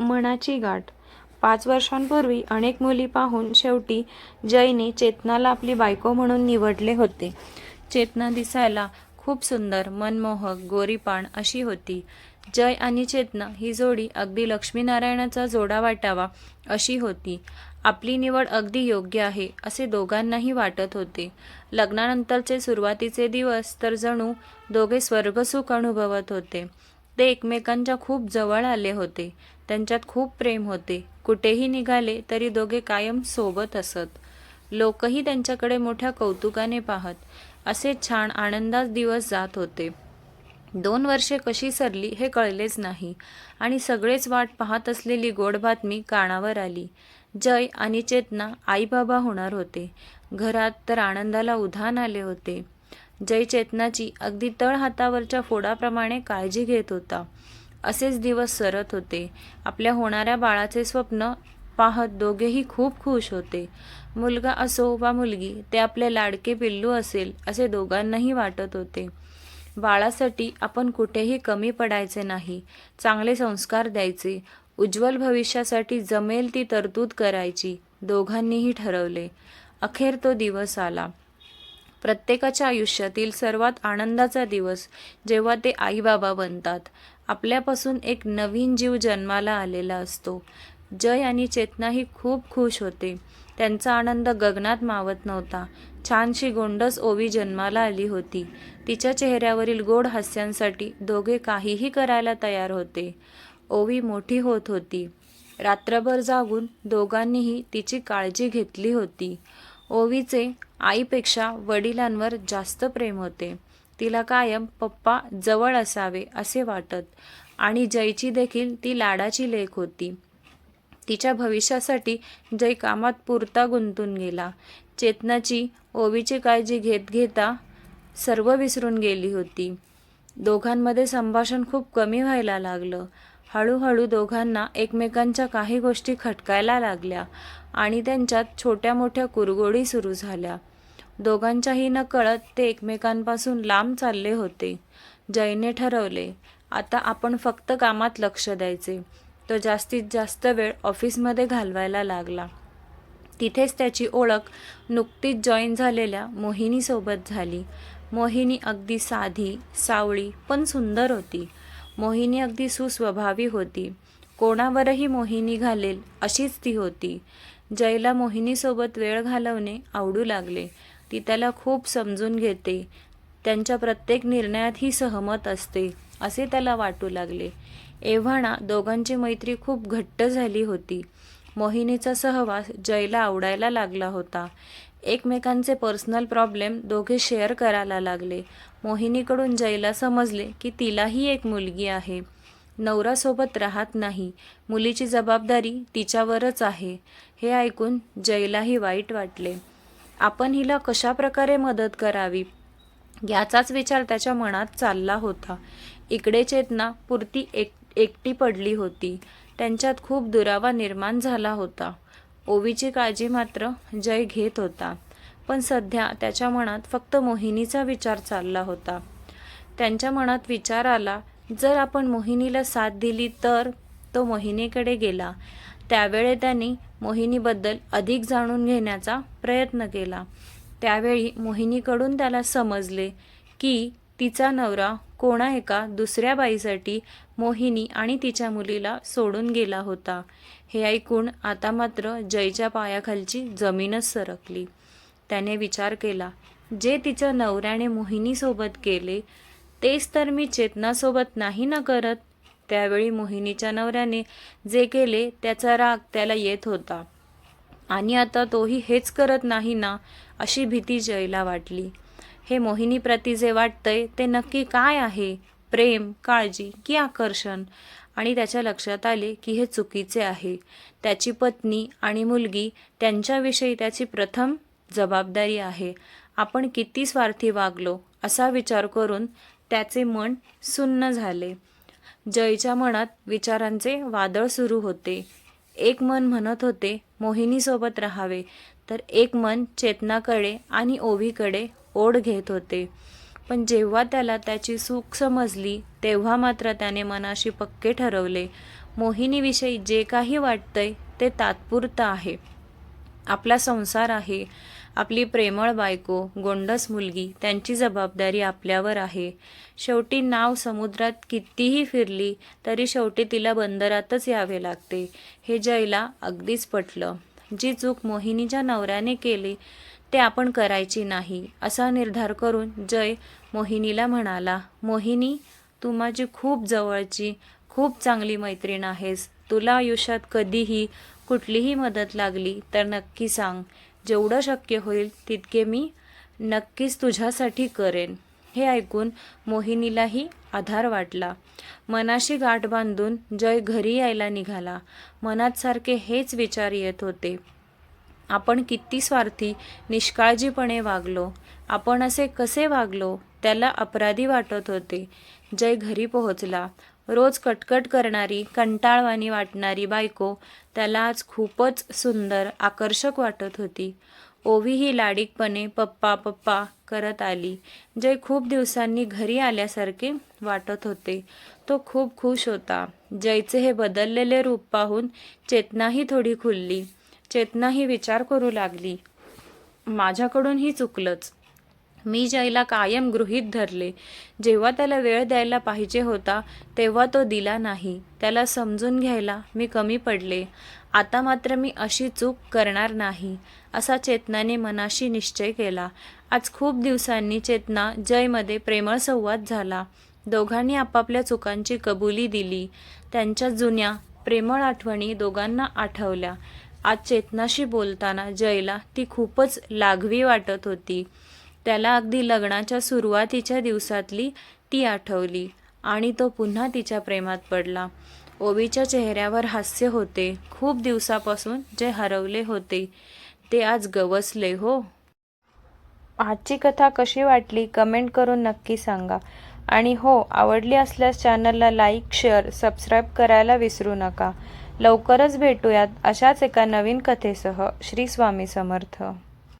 मनाची गाठ. पाच वर्षांपूर्वी अनेक मुली पाहून शेवटी जयने चेतनाला आपली बायको म्हणून निवडले होते. चेतना दिसायला खूप सुंदर मनमोहक गोरीपाण अशी होती. जय आणि चेतना ही जोडी अगदी लक्ष्मीनारायणाचा जोडा वाटावा अशी होती. आपली निवड अगदी योग्य आहे असे दोघांनाही वाटत होते. लग्नानंतरचे सुरुवातीचे दिवस तर जणू दोघे स्वर्गसुख अनुभवत होते. ते एकमेकांच्या खूप जवळ आले होते. त्यांच्यात खूप प्रेम होते. कुठेही निघाले तरी दोघे कायम सोबत असत. लोकही त्यांच्याकडे मोठ्या कौतुकाने पाहत असे छान आनंदात दिवस जात होते. दोन वर्षे कशी सरली हे कळलेच नाही आणि सगळेच वाट पाहत असलेली गोड बातमी कानावर आली. जय आणि चेतना आई बाबा होणार होते. घरात तर आनंदाला उधाण आले होते. जय चेतनाची अगदी तळ हातावरच्या फोडाप्रमाणे काळजी घेत होता. असेच दिवस सरत होते. आपल्या होणाऱ्या बाळाचे स्वप्न पाहत दोघेही खूप खुश होते. मुलगा असो वा मुलगी ते आपले लाडके पिल्लू असेल असे दोघांनाही वाटत होते. बाळासाठी आपण कुठेही कमी पडायचे नाही चांगले संस्कार द्यायचे उज्ज्वल भविष्यासाठी जमेल ती तरतूद करायची दोघांनीही ठरवले. अखेर तो दिवस आला. प्रत्येकाच्या आयुष्यातील सर्वात आनंदाचा दिवस जेव्हा ते आई बाबा बनतात. आपल्यापासून एक नवीन जीव जन्माला आलेला असतो. जय आणि चेतनाही खूप खुश होते. त्यांचा आनंद गगनात मावत नव्हता. छानशी गोंडस ओवी जन्माला आली होती. तिच्या चेहऱ्यावरील गोड हास्यांसाठी दोघे काहीही करायला तयार होते. ओवी मोठी होत होती. रात्रभर जागून दोघांनीही तिची काळजी घेतली होती. ओवीचे आईपेक्षा वडिलांवर जास्त प्रेम होते. तिला कायम पप्पा जवळ असावे असे वाटत आणि जयची देखील ती लाडाची लेख होती. तिच्या भविष्यासाठी जय कामात पुरता गुंतून गेला. चेतनाची ओवीची काळजी घेत घेता सर्व विसरून गेली होती. दोघांमध्ये संभाषण खूप कमी व्हायला लागलं. हळूहळू दोघांना एकमेकांच्या काही गोष्टी खटकायला लागल्या आणि त्यांच्यात छोट्या मोठ्या कुरगोडी सुरू झाल्या. दोघांच्याही नकळत ते एकमेकांपासून लांब चालले होते. जयने ठरवले आता आपण फक्त कामात लक्ष द्यायचे. तो जास्तीत जास्त वेळ ऑफिसमध्ये घालवायला लागला. तिथेच त्याची ओळख नुकतीच जॉईन झालेल्या मोहिनीसोबत झाली. मोहिनी अगदी साधी सावळी पण सुंदर होती. मोहिनी अगदी सुस्वभावी होती. कोणावरही मोहिनी घालेल अशीच ती होती. जयला मोहिनीसोबत वेळ घालवणे आवडू लागले. ती त्याला खूप समजून घेते. त्यांच्या प्रत्येक निर्णयात ही सहमत असते असे त्याला वाटू लागले. एव्हाना दोघांची मैत्री खूप घट्ट झाली होती. मोहिनीचा सहवास जयला आवडायला लागला होता. एकमेकांचे पर्सनल प्रॉब्लेम दोघे शेअर करायला लागले. मोहिनीकडून जयला समजले की तिलाही एक मुलगी आहे. नवरासोबत राहत नाही. मुलीची जबाबदारी तिच्यावरच आहे. हे ऐकून जयलाही वाईट वाटले. आपण हिला कशा प्रकारे मदत करावी? याचाच विचार त्याच्या मनात चालला होता. इकडे चेतना पुरती एक एकटी पडली होती. त्यांच्यात खूप दुरावा निर्माण झाला होता. ओवीची काळजी मात्र जय घेत होता. पण सध्या त्याच्या मनात फक्त मोहिनीचा विचार चालला होता. त्यांच्या मनात विचार आला जर आपण मोहिनीला साथ दिली तर तो मोहिनीकडे गेला. त्यावेळे त्यांनी मोहिनीबद्दल अधिक जाणून घेण्याचा प्रयत्न केला. त्यावेळी मोहिनीकडून त्याला समजले की तिचा नवरा कोणा एका दुसऱ्या बाईसाठी मोहिनी आणि तिच्या मुलीला सोडून गेला होता? हे ऐकून आता मात्र जयच्या पायाखालची जमीनच सरकली. त्याने विचार केला जे तिच्या नवऱ्याने मोहिनीसोबत केले तेच तर मी चेतनासोबत नाही ना करत. त्यावेळी मोहिनीच्या नवऱ्याने जे केले त्याचा राग त्याला येत होता. आणि आता तोही हेच करत नाही ना? अशी भीती जयला वाटली. हे मोहिनीप्रती जे वाटतंय ते नक्की काय आहे? प्रेम काळजी की आकर्षण? आणि त्याच्या लक्षात आले की हे चुकीचे आहे. त्याची पत्नी आणि मुलगी त्यांच्याविषयी त्याची प्रथम जबाबदारी आहे. आपण किती स्वार्थी वागलो असा विचार करून त्याचे मन सुन्न झाले. जयच्या मनात विचारांचे वादळ सुरू होते. एक मन म्हणत होते मोहिनीसोबत राहावे. तर एक मन चेतनाकडे आणि ओवीकडे ओढ घेत होते. पण जेव्हा त्याला त्याची चूक समजली तेव्हा मात्र त्याने मनाशी पक्के ठरवले. मोहिनीविषयी जे काही वाटतंय ते तात्पुरतं आहे. आपला संसार आहे. आपली प्रेमळ बायको गोंडस मुलगी त्यांची जबाबदारी आपल्यावर आहे. शेवटी नाव समुद्रात कितीही फिरली तरी शेवटी तिला बंदरातच यावे लागते. हे जयला अगदीच पटलं. जी चूक मोहिनीच्या नवऱ्याने केली ते आपण करायची नाही असा निर्धार करून जय मोहिनीला म्हणाला मोहिनी तू माझी खूप जवळची खूप चांगली मैत्रीण आहेस. तुला आयुष्यात कधीही कुठलीही मदत लागली तर नक्की सांग. जेवढं शक्य होईल तितके मी नक्कीच तुझ्यासाठी करेन. हे ऐकून मोहिनीलाही आधार वाटला. मनाशी गाठ बांधून जय घरी यायला निघाला. मनात सारखे हेच विचार येत होते. आपण किती स्वार्थी निष्काळजीपणे वागलो. आपण असे कसे वागलो त्याला अपराधी वाटत होते. जय घरी पोहोचला. रोज कटकट करणारी कंटाळवाणी वाटणारी बायको त्याला आज खूपच सुंदर आकर्षक वाटत होती. ओवी ही लाडीकपणे पप्पा पप्पा करत आली. जय खूप दिवसांनी घरी आल्यासारखे वाटत होते. तो खूप खुश होता. जयचे हे बदललेले रूप पाहून चेतनाही थोडी खुलली. चेतनाही विचार करू लागली. माझ्याकडून ही चुकलंच. मी जयला कायम गृहीत धरले जेव्हा त्याला वेळ द्यायला पाहिजे होता तेव्हा तो दिला नाही. त्याला समजून घ्यायला मी कमी पडले. आता मात्र मी अशी चूक करणार नाही असा चेतनाने मनाशी निश्चय केला. आज खूप दिवसांनी चेतना जयमध्ये प्रेमळ संवाद झाला. दोघांनी आपापल्या चुकांची कबुली दिली. त्यांच्या जुन्या प्रेमळ आठवणी दोघांना आठवल्या. आज चेतनाशी बोलताना जयला ती खूपच लाघवी वाटत होती. त्याला अगदी लग्नाच्या सुरुवातीच्या दिवसातली ती आठवली आणि तो पुन्हा तिच्या प्रेमात पडला. ओबीच्या चेहऱ्यावर हास्य होते. खूप दिवसापासून जे हरवले होते ते आज गवसले हो. आजची कथा कशी वाटली कमेंट करून नक्की सांगा. आणि हो आवडली असल्यास चॅनलला लाईक शेअर सबस्क्राईब करायला विसरू नका. लवकरच भेटूयात अशाच एका नवीन कथेसह. श्री स्वामी समर्थ.